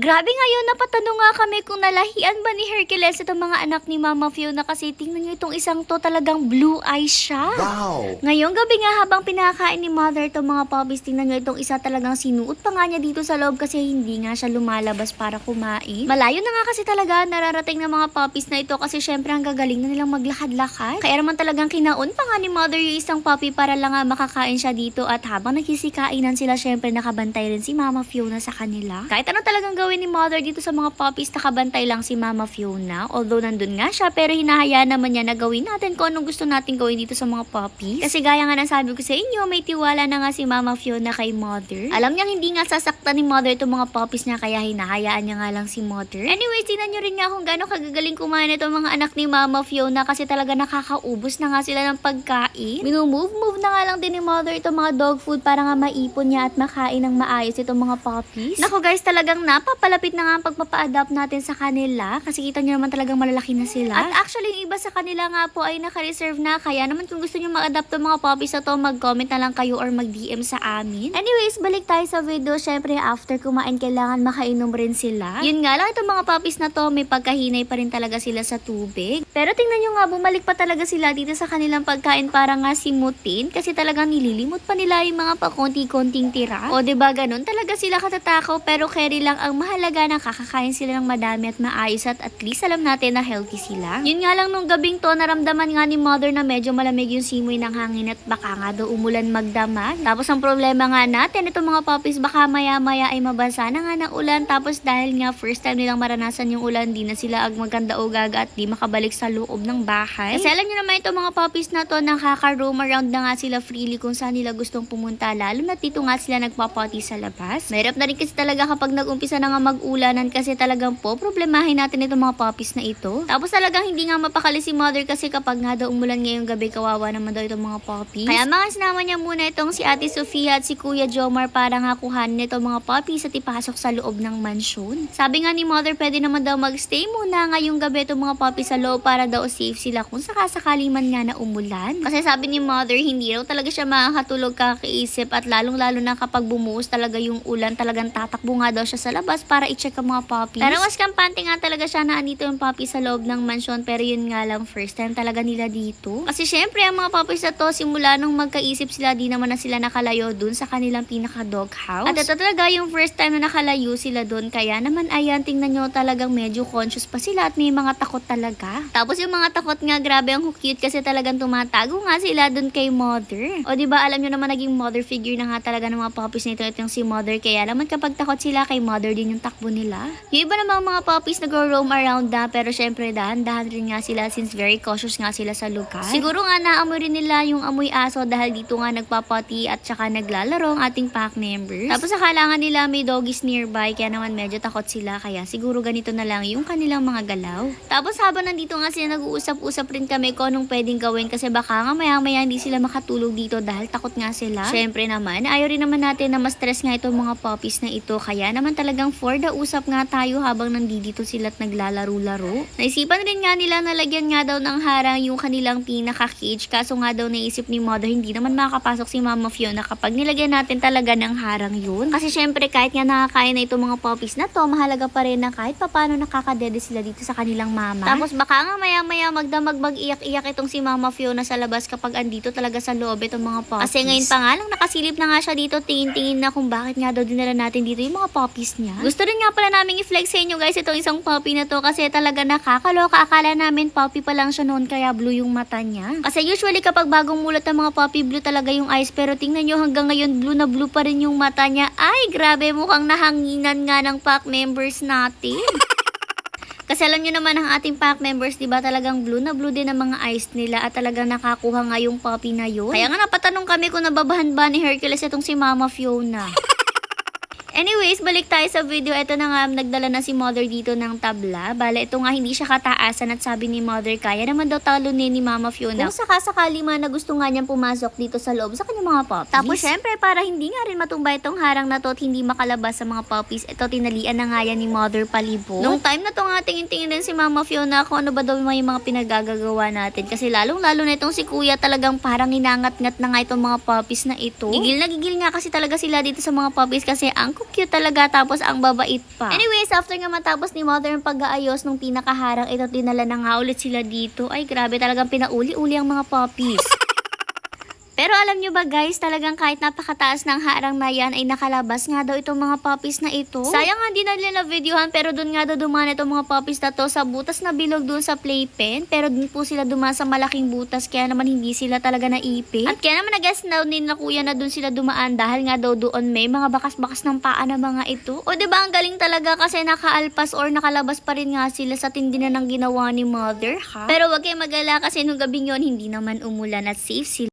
Grabe ngayon, napatanong nga kami kung nalahian ba ni Hercules itong mga anak ni Mama Fiona kasi tingnan nyo itong isang to talagang blue eyes siya. Wow! Ngayong gabi nga habang pinakain ni mother itong mga puppies, tingnan nyo itong isa talagang sinuot pa nga niya dito sa loob kasi hindi nga siya lumalabas para kumain. Malayo na nga kasi talaga nararating ng mga puppies na ito kasi syempre ang gagaling na nilang maglakad-lakad. Kaya naman talagang kinaon pa nga ni mother yung isang puppy para lang nga makakain siya dito at habang nagkisikainan sila syempre nakabantay rin si Mama Fiona sa kanila. Kahit ano talagang gawin ni mother dito sa mga puppies, nakabantay lang si Mama Fiona. Although nandun nga siya pero hinahayaan naman niya na gawin natin kung anong gusto natin gawin dito sa mga puppies. Kasi gaya nga ng sabi ko sa inyo, may tiwala na nga si Mama Fiona kay mother. Alam niyang hindi nga sasaktan ni mother itong mga puppies niya kaya hinahayaan niya nga lang si mother. Anyways, tingnan niyo rin nga kung gaano kagagaling kumain itong mga anak ni Mama Fiona kasi talaga nakakaubos na nga sila ng pagkain. Minumove-move na nga lang din ni mother itong mga dog food para nga maipon niya at makain ng maayos itong mga puppies. Nako guys, talagang napapalapit na nga ang pagpapa-adapt natin sa kanila kasi kita niyo naman talagang malalaki na sila. At actually, yung iba sa kanila nga po ay naka-reserve na kaya naman kung gusto niyo mag-adapt ng mga puppies na to, mag-comment na lang kayo or mag-DM sa amin. Anyways, balik tayo sa video. Syempre, after kumain, kailangan makainom rin sila. Yun nga lang, itong mga puppies na to, may pagkahinay pa rin talaga sila sa tubig. Pero tingnan nyo nga, bumalik pa talaga sila dito sa kanilang pagkain para nga simutin kasi talagang nililimot pa nila yung mga pakonti-konting tira. O ba ganun? Talaga sila katatakaw pero carry lang ang mahalaga na kakakain sila ng madami at maayos at at least alam natin na healthy sila. Yun nga lang nung gabing to, naramdaman nga ni mother na medyo malamig yung simoy ng hangin at baka nga daw umulan magdamag. Tapos ang problema nga natin, itong mga puppies baka maya-maya ay mabasa na nga ng ulan tapos dahil nga first time nilang maranasan yung ulan, di na sila ag maganda o gaga at di makabalik sa loob ng bahay. Kasi alam nyo naman itong mga puppies na to, nakaka-roam around na nga sila freely kung saan nila gustong pumunta. Lalo na dito nga sila nagpapati sa labas. Mahirap na rin kasi talaga kapag nag-umpisa na nga mag-ulanan kasi talagang po problemahin natin itong mga puppies na ito. Tapos talagang hindi nga mapakali si mother kasi kapag nga daw umulan ngayong gabi, kawawa naman daw itong mga puppies. Kaya mga sinama niya muna itong si Ate Sofia at si Kuya Jomar para nga kuhanin itong mga puppies at ipasok sa loob ng mansyon. Sabi nga ni mother, pwede naman daw magstay muna ngayong gabi itong mga puppies sa loob para daw safe sila kung sakasakali man nga na umulan. Kasi sabi ni mother, hindi raw talaga siya makakatulog kakaisip at lalong-lalo na kapag bumuhos talaga yung ulan, talagang tatakbo nga daw siya sa labas para i-check ang mga puppies. Pero mas kampante nga talaga siya na andito yung puppies sa loob ng mansyon pero yun nga lang first time talaga nila dito. Kasi syempre ang mga puppies na to simula nung magkaisip sila di naman na sila nakalayo dun sa kanilang pinaka dog house. At ito talaga yung first time na nakalayo sila dun kaya naman ayan tingnan nyo talagang medyo conscious pa sila at may mga takot talaga. Tapos yung mga takot nga grabe ang cute kasi talagang tumatago nga sila dun kay mother. O di ba alam nyo naman naging mother figure na nga talaga ng mga puppies nito itong si mother kaya naman kapag takot sila kay mother din yung takbo nila. Yung iba namang mga puppies nag-roam around na pero syempre dahan-dahan rin nga sila since very cautious nga sila sa lugar. Siguro nga naamoy rin nila yung amoy aso dahil dito nga nagpapati at saka naglalaro ang ating pack members. Tapos akala nga nila may doggies nearby kaya naman medyo takot sila kaya siguro ganito na lang yung kanilang mga galaw. Tapos habang nandito nga sila nag-uusap-usap rin kami kung anong pwedeng gawin kasi baka nga maya-maya hindi sila makatulog dito dahil takot nga sila. Syempre naman, ayaw rin naman natin na ma-stress nga itong mga puppies na ito kaya naman talagang for the usap nga tayo habang nandito sila at naglalaro-laro. Naisipan rin nga nila na lagyan nga daw ng harang yung kanilang pinaka-cage kaso nga daw naisip ni mother hindi naman makakapasok si Mama Fiona kapag nilagyan natin talaga ng harang yun. Kasi syempre kahit nga nakakain na itong mga puppies na to, mahalaga pa rin na kahit papano nakakadede sila dito sa kanilang mama. Tapos baka nga maya-maya magdamag mag-iyak-iyak itong si Mama Fiona sa labas kapag andito talaga sa loob itong mga puppies. Kasi ngayon pa nga lang nakasilip na nga siya dito, tingin-tingin na kung bakit nga daw dinala natin dito yung mga puppies niya. Gusto rin nga pala namin i-flex sa inyo guys itong isang puppy na to kasi talaga nakakaloka. Akala namin puppy pa lang siya noon kaya blue yung mata niya. Kasi usually kapag bagong mulat ng mga puppy blue talaga yung eyes pero tingnan nyo hanggang ngayon blue na blue pa rin yung mata niya. Ay grabe mukhang nahanginan nga ng pack members natin. Kasi alam nyo naman ang ating pack members, di ba talagang blue na blue din ang mga eyes nila at talagang nakakuha nga yung puppy na yun. Kaya nga napatanong kami kung nababahan ba ni Hercules itong si Mama Fiona. Anyways, balik tayo sa video. Ito na nga, nagdala na si mother dito ng tabla. Bala, ito nga hindi siya kataasan at sabi ni mother, kaya naman daw talunin ni Mama Fiona. Kung sakasakali man na gusto nga niyang pumasok dito sa loob sa kanyang mga puppies. Tapos syempre, para hindi nga rin matumba itong harang na to at hindi makalabas sa mga puppies, ito tinalian na nga yan ni mother palibot. Nung time na to nga, tingin-tingin din si Mama Fiona kung ano ba daw may mga pinagagagawa natin. Kasi lalong-lalo na itong si kuya talagang parang inangat-ngat na nga itong mga puppies na ito. Gigil na gigil nga kasi talaga sila dito sa mga puppies kasi ang cute talaga tapos ang babait pa. Anyways, after nga matapos ni mother ang pag-aayos nung pinakaharang, ito dinala na nga ulit sila dito. Ay grabe talagang pinauli-uli ang mga puppies. Pero alam nyo ba guys, talagang kahit napakataas ng harang na yan ay nakalabas nga daw itong mga puppies na ito. Sayang nga di na nila videohan pero dun nga daw dumaan itong mga puppies na to sa butas na bilog dun sa playpen. Pero dun po sila dumaan sa malaking butas kaya naman hindi sila talaga naipit. At kaya naman nag-guess na kuya na dun sila dumaan dahil nga daw doon may mga bakas-bakas ng paa na mga ito. O ba ang galing talaga kasi nakaalpas or nakalabas pa rin nga sila sa tindi na ng ginawa ni mother ha. Pero wag kayong mag-ala kasi nung gabing yon hindi naman umulan at safe sila.